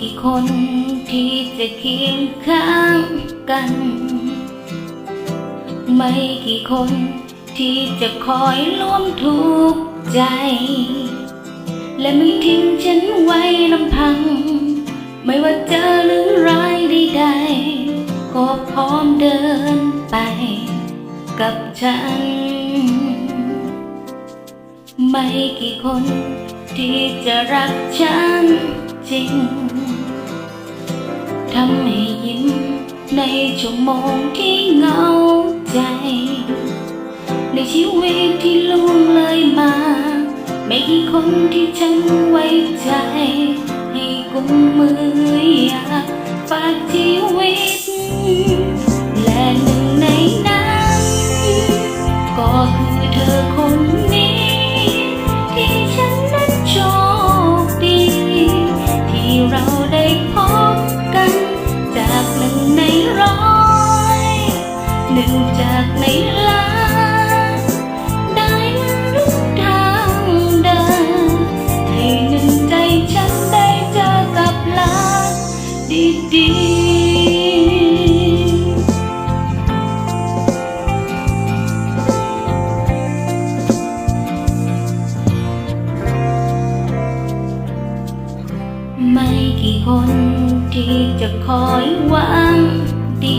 กี่คนที่จะเคียงข้างกัน ไม่กี่คนที่จะคอยร่วมทุกข์ใจ และไม่ทิ้งฉันไว้ลำพัง ไม่ว่าเจอหรือร้ายใดๆก็พร้อมเดินไปกับฉัน ไม่กี่คนที่จะรักฉัน จริงทำให้ยิ้มในชั่วโมงที่เหงาใจ ในชีวิตที่ล่วงเลยมา ไม่กี่คนที่ฉันไว้ใจ ให้กุมมืออยากฝากชีวิต เราได้พบ ไม่กี่คนที่จะคอยหวังดี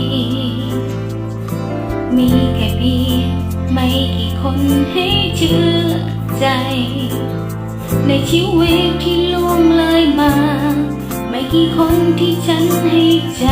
มีแค่เพียงไม่กี่คนให้เชื่อใจ ในชีวิตที่ล่วงเลยมา ไม่กี่คนที่ฉันให้ใจ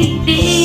ฉั